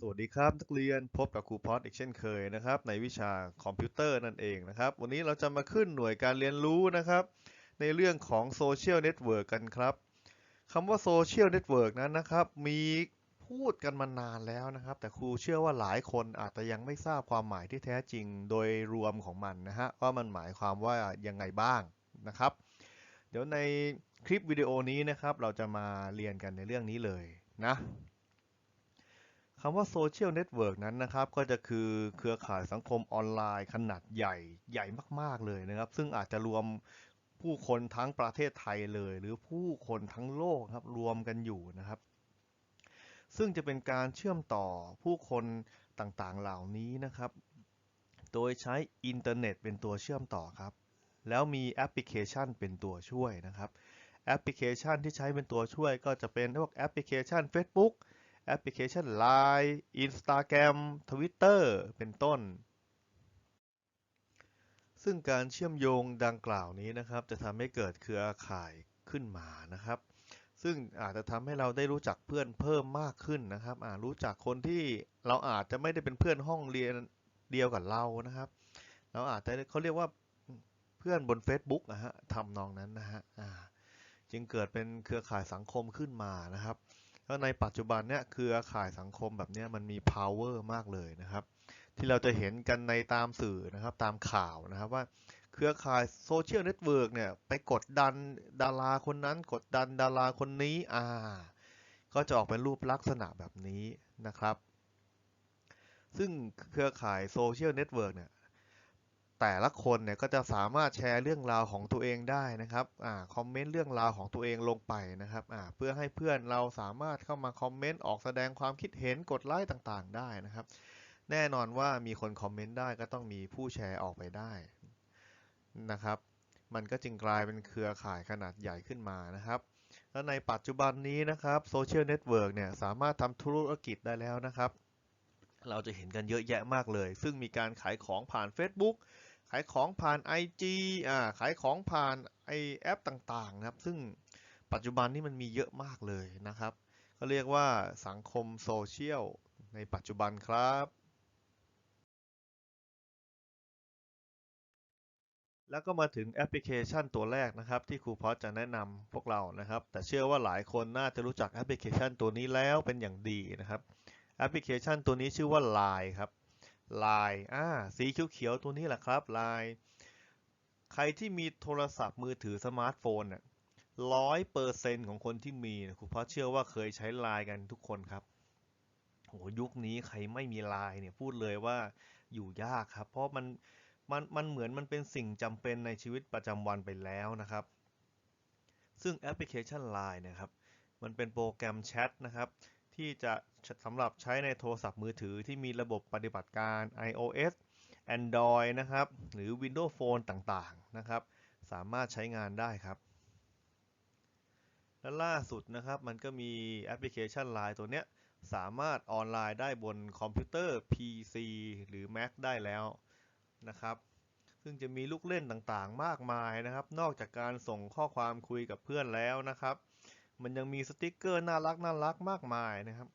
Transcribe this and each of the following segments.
สวัสดีครับนักเรียนพบกับครูพอดอีกเช่นเคยนะครับในวิชาคอมพิวเตอร์นั่นเองนะครับ วันนี้เราจะมาขึ้นหน่วยการเรียนรู้นะครับ ในเรื่องของโซเชียลเน็ตเวิร์กกันครับคำว่าโซเชียลเน็ตเวิร์กนั้นนะครับ มีพูดกันมานานแล้วนะครับ แต่ครูเชื่อว่าหลายคนอาจจะยังไม่ทราบความหมายที่แท้จริงโดยรวมของมันนะฮะว่ามันหมายความว่ายังไงบ้างนะครับ เดี๋ยวในคลิปวิดีโอนี้นะครับ เราจะมาเรียนกันในเรื่องนี้เลยนะ คำว่าโซเชียลเน็ตเวิร์กนั้นนะครับก็จะคือเครือข่ายสังคมออนไลน์ขนาดใหญ่ใหญ่มากๆเลยนะครับ ซึ่งอาจจะรวมผู้คนทั้งประเทศไทยเลย หรือผู้คนทั้งโลกครับรวมกันอยู่นะครับ ซึ่งจะเป็นการเชื่อมต่อผู้คนต่างๆเหล่านี้นะครับ โดยใช้อินเทอร์เน็ตเป็นตัวเชื่อมต่อครับ แล้วมีแอปพลิเคชันเป็นตัวช่วยนะครับแอปพลิเคชันที่ใช้เป็นตัวช่วยก็จะเป็นพวกแอปพลิเคชัน Facebook แอปพลิเคชัน Line Instagram Twitter เป็นต้น ซึ่งการเชื่อมโยงดังกล่าวนี้นะครับ จะทำให้เกิดเครือข่ายขึ้นมานะครับ ซึ่งอาจจะทำให้เราได้รู้จักเพื่อนเพิ่มมากขึ้นนะครับอารู้จักคนที่เราอาจจะไม่ได้เป็นเพื่อนห้องเรียนเดียวกับเรานะครับ เราอาจจะเขาเรียกว่าเพื่อนบน Facebook นะฮะทำนองนั้นนะฮะจึงเกิดเป็นเครือข่ายสังคมขึ้นมานะครับ แล้วในปัจจุบันเนี่ยเครือข่ายสังคมแบบนี้มันมี power มากเลยนะครับ ที่เราจะเห็นกันในตามสื่อนะครับตามข่าวนะครับว่าเครือข่ายโซเชียลเน็ตเวิร์กเนี่ยไปกดดันดาราคนนั้น กดดันดาราคนนี้อ่าก็จะออกเป็นรูปลักษณะแบบนี้นะครับ ซึ่งเครือข่ายโซเชียลเน็ตเวิร์กเนี่ย แต่ละคนเนี่ยก็จะสามารถแชร์เรื่องราวของตัวเองได้นะครับอ่าคอมเมนต์เรื่องราวของตัวเองลงไปนะครับอ่าเพื่อให้เพื่อนเราสามารถเข้ามาคอมเมนต์ออกแสดงความคิดเห็นกดไลค์ต่างๆ ได้นะครับ แน่นอนว่ามีคนคอมเมนต์ได้ก็ต้องมีผู้แชร์ออกไปได้นะครับ มันก็จึงกลายเป็นเครือข่ายขนาดใหญ่ขึ้นมานะครับ แล้วในปัจจุบันนี้นะครับโซเชียลเน็ตเวิร์กเนี่ยสามารถทำธุรกิจได้แล้วนะครับ เราจะเห็นกันเยอะแยะมากเลย ซึ่งมีการขายของผ่าน Facebook ขายของผ่าน IG อ่าขายของผ่านไอแอปต่างๆนะครับ ซึ่งปัจจุบันนี้มันมีเยอะมากเลยนะครับ ก็เรียกว่าสังคมโซเชียลในปัจจุบันครับ แล้วก็มาถึงแอปพลิเคชันตัวแรกนะครับ ที่ครูพอจะแนะนำพวกเรานะครับ แต่เชื่อว่าหลายคนน่าจะรู้จักแอปพลิเคชันตัวนี้แล้วเป็นอย่างดีนะครับแอปพลิเคชันตัวนี้ชื่อว่า Line ครับ Line อ่าสีเขียวๆตัวนี้แหละครับ Line ใครที่มีโทรศัพท์มือถือสมาร์ทโฟนน่ะร้อยเปอร์เซ็นของคนที่มีครูพราะเชื่อว่าเคยใช้ Line กันทุกคนครับโหยุคนี้ใครไม่มี Line เนี่ยพูดเลยว่าอยู่ยากครับ เพราะมันมันมันเหมือนมันเป็นสิ่งจำเป็นในชีวิตประจำวันไปแล้วนะครับ ซึ่งแอปพลิเคชัน Line นะครับ มันเป็นโปรแกรมแชทนะครับ ที่จะสำหรับใช้ในโทรศัพท์มือถือที่มีระบบปฏิบัติการ iOS Android นะครับ หรือ Windows Phone ต่างๆ นะครับ สามารถใช้งานได้ครับ และล่าสุดนะครับ มันก็มีแอปพลิเคชัน Line ตัวเนี้ย สามารถออนไลน์ได้บนคอมพิวเตอร์ PC หรือ Mac ได้แล้วนะครับ ซึ่งจะมีลูกเล่นต่างๆ มากมายนะครับ นอกจากการส่งข้อความคุยกับเพื่อนแล้วนะครับ มันยังมีสติกเกอร์น่ารักน่ารักมากมายนะครับ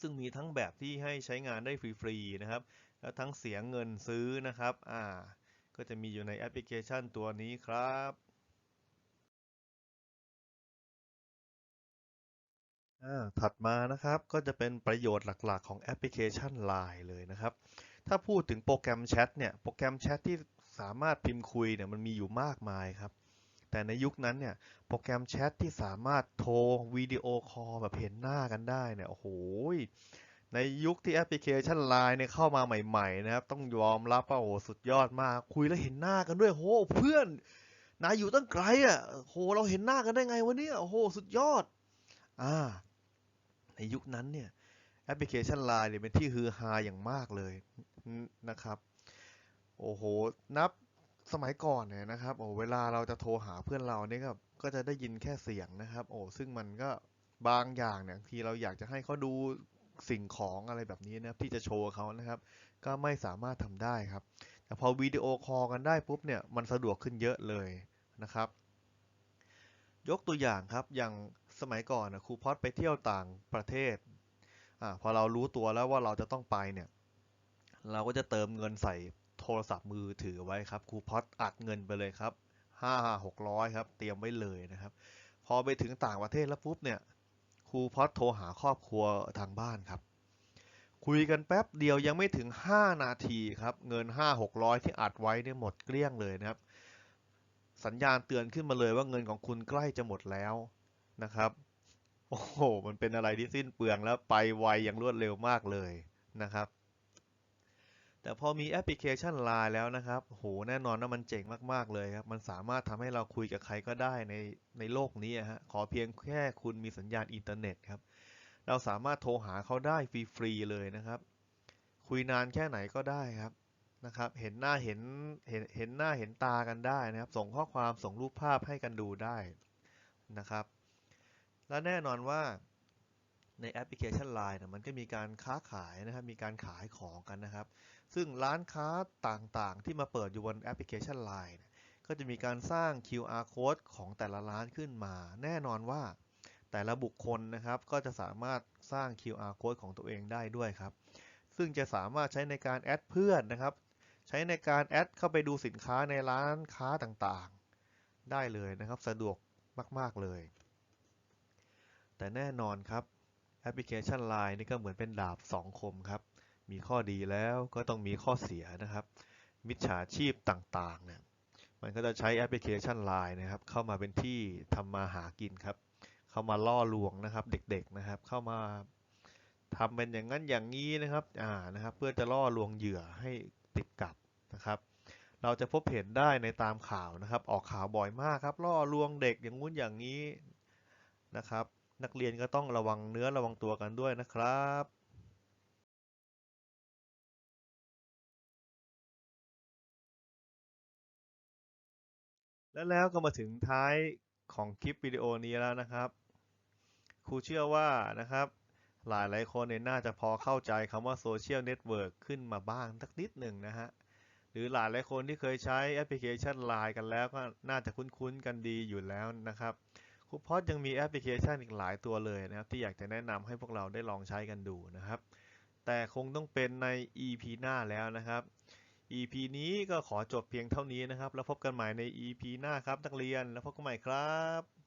ซึ่งมีทั้งแบบที่ให้ใช้งานได้ฟรีๆนะครับ แล้วทั้งเสียเงินซื้อนะครับ อ่า ก็จะมีอยู่ในแอปพลิเคชันตัวนี้ครับถัดมานะครับก็จะเป็นประโยชน์หลักๆ ของแอปพลิเคชัน Line เลยนะครับ ถ้าพูดถึงโปรแกรมแชทเนี่ยโปรแกรมแชทที่สามารถพิมพ์คุยเนี่ยมันมีอยู่มากมายครับ แต่ในยุคนั้นเนี่ยโปรแกรมแชทที่สามารถโทรวิดีโอคอลแบบเห็นหน้ากันได้เนี่ยโอ้โหในยุคที่แอปพลิเคชัน Line เนี่ยเข้ามาใหม่ๆนะครับ ต้องยอมรับว่าโอ้สุดยอดมาก คุยแล้วเห็นหน้ากันด้วยโหเพื่อนนายอยู่ตั้งไกลอะโหเราเห็นหน้ากันได้ไงวะเนี่ยโอ้โหสุดยอดอ่าในยุคนั้นเนี่ยแอปพลิเคชัน Line เนี่ยเป็นที่ฮือฮาอย่างมากเลยนะครับโอ้โหนับ สมัยก่อนเนี่ยนะครับโอ้เวลาเราจะโทรหาเพื่อนเราเนี่ยก็ก็จะได้ยินแค่เสียงนะครับ โอ้ซึ่งมันก็บางอย่างเนี่ยทีเราอยากจะให้เขาดูสิ่งของอะไรแบบนี้นะที่จะโชว์เขานะครับ ก็ไม่สามารถทำได้ครับ แต่พอวิดีโอคอลกันได้ปุ๊บเนี่ยมันสะดวกขึ้นเยอะเลยนะครับ ยกตัวอย่างครับอย่างสมัยก่อนนะครูพอดไปเที่ยวต่างประเทศอ่าพอเรารู้ตัวแล้วว่าเราจะต้องไปเนี่ย เราก็จะเติมเงินใส่ โทรศัพท์มือถือไว้ครับครูพอดอัดเงินไปเลยครับห้าหกร้อยครับ เตรียมไว้เลยนะครับ พอไปถึงต่างประเทศแล้วปุ๊บเนี่ยครูพอดโทรหาครอบครัวทางบ้านครับ คุยกันแป๊บเดียวยังไม่ถึง 5 นาทีครับ เงิน 5 600 ที่อัดไว้เนี่ยหมดเกลี้ยงเลยนะครับ สัญญาณเตือนขึ้นมาเลยว่าเงินของคุณใกล้จะหมดแล้วนะครับโอ้โห มันเป็นอะไรที่สิ้นเปลืองแล้วไปไวอย่างรวดเร็วมากเลยนะครับ แต่พอมีแอปพลิเคชัน Line แล้วนะครับโหแน่นอนว่ามันเจ๋งมากๆเลยครับมันสามารถทำให้เราคุยกับใครก็ได้ในในโลกนี้ฮะขอเพียงแค่คุณมีสัญญาณอินเทอร์เน็ตครับเราสามารถโทรหาเขาได้ฟรีๆเลยนะครับ คุยนานแค่ไหนก็ได้ครับนะครับ เห็นหน้าเห็นเห็นเห็นหน้าเห็นตากันได้นะครับ ส่งข้อความส่งรูปภาพให้กันดูได้นะครับ และแน่นอนว่า ในแอปพลิเคชัน Line นะมันก็มีการค้าขายนะครับ มีการขายของกันนะครับ ซึ่งร้านค้าต่างๆ ที่มาเปิดอยู่บนแอปพลิเคชัน Line นี่ยก็จะมีการสร้าง QR code ของแต่ละร้านขึ้นมา แน่นอนว่า แต่ละบุคคลนะครับ ก็จะสามารถสร้าง QR code ของตัวเองได้ด้วยครับ ซึ่งจะสามารถใช้ในการแอดเพื่อนนะครับ ใช้ในการแอดเข้าไปดูสินค้าในร้านค้าต่างๆ ได้เลยนะครับ สะดวกมาก ๆเลย แต่แน่นอนครับ แอปพลิเคชัน Line นี่ก็เหมือนเป็นดาบสองคมครับ มีข้อดีแล้วก็ต้องมีข้อเสียนะครับ มิจฉาชีพต่างๆเนี่ย มันก็จะใช้แอปพลิเคชัน Line นะครับ เข้ามาเป็นที่ทำมาหากินครับ เข้ามาล่อลวงนะครับเด็กๆนะครับ เข้ามาทำเป็นอย่างนั้นอย่างนี้นะครับ อ่า นะครับ เพื่อจะล่อลวงเหยื่อให้ติดกับนะครับ เราจะพบเห็นได้ในตามข่าวนะครับ ออกข่าวบ่อยมากครับ ล่อลวงเด็กอย่างงู้นอย่างนี้นะครับ นักเรียนก็ต้องระวังเนื้อระวังตัวกันด้วยนะครับและแล้วก็มาถึงท้ายของคลิปวิดีโอนี้แล้วนะครับ ครูเชื่อว่านะครับ หลายหลายคนเนี่ยน่าจะพอเข้าใจคำว่าโซเชียลเน็ตเวิร์กขึ้นมาบ้างสักนิดหนึ่งนะฮะ หรือหลายหลายคนที่เคยใช้แอปพลิเคชัน Line กันแล้วก็น่าจะคุ้นๆกันดีอยู่แล้วนะครับ คูพอดยังมีแอปพลิเคชันอีกหลายตัวเลยนะครับ ที่อยากจะแนะนำให้พวกเราได้ลองใช้กันดูนะครับ แต่คงต้องเป็นใน EP หน้าแล้วนะครับ EP นี้ก็ขอจบเพียงเท่านี้นะครับ แล้วพบกันใหม่ใน EP หน้าครับนักเรียนแล้วพบกันใหม่ครับ